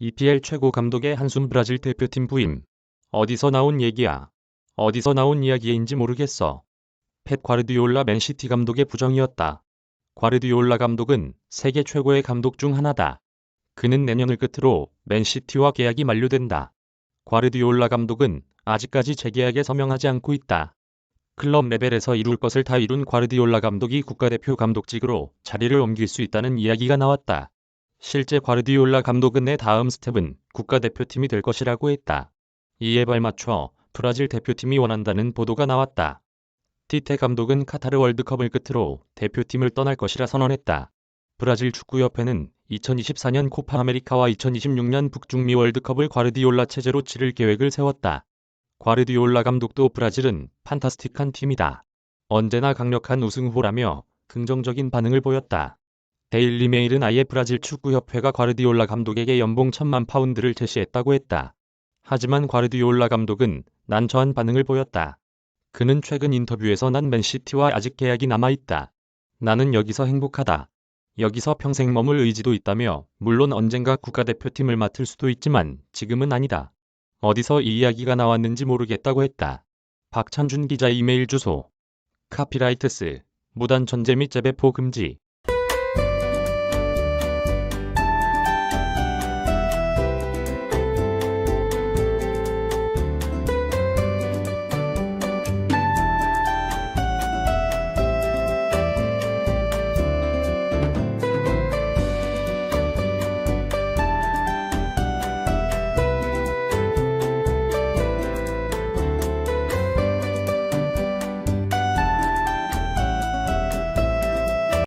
EPL 최고 감독의 한숨 브라질 대표팀 부임. 어디서 나온 얘기야? 어디서 나온 이야기인지 모르겠어. 펫 과르디올라 맨시티 감독의 부정이었다. 과르디올라 감독은 세계 최고의 감독 중 하나다. 그는 내년을 끝으로 맨시티와 계약이 만료된다. 과르디올라 감독은 아직까지 재계약에 서명하지 않고 있다. 클럽 레벨에서 이룰 것을 다 이룬 과르디올라 감독이 국가대표 감독직으로 자리를 옮길 수 있다는 이야기가 나왔다. 실제 과르디올라 감독은 내 다음 스텝은 국가대표팀이 될 것이라고 했다. 이에 발맞춰 브라질 대표팀이 원한다는 보도가 나왔다. 티테 감독은 카타르 월드컵을 끝으로 대표팀을 떠날 것이라 선언했다. 브라질 축구협회는 2024년 코파 아메리카와 2026년 북중미 월드컵을 과르디올라 체제로 치를 계획을 세웠다. 과르디올라 감독도 브라질은 판타스틱한 팀이다. 언제나 강력한 우승 후보라며 긍정적인 반응을 보였다. 데일리 메일은 아예 브라질 축구협회가 과르디올라 감독에게 연봉 천만 파운드를 제시했다고 했다. 하지만 과르디올라 감독은 난처한 반응을 보였다. 그는 최근 인터뷰에서 난 맨시티와 아직 계약이 남아있다. 나는 여기서 행복하다. 여기서 평생 머물 의지도 있다며 물론 언젠가 국가대표팀을 맡을 수도 있지만 지금은 아니다. 어디서 이 이야기가 나왔는지 모르겠다고 했다. 박찬준 기자 이메일 주소 카피라이트스 무단 전제 및 재배포 금지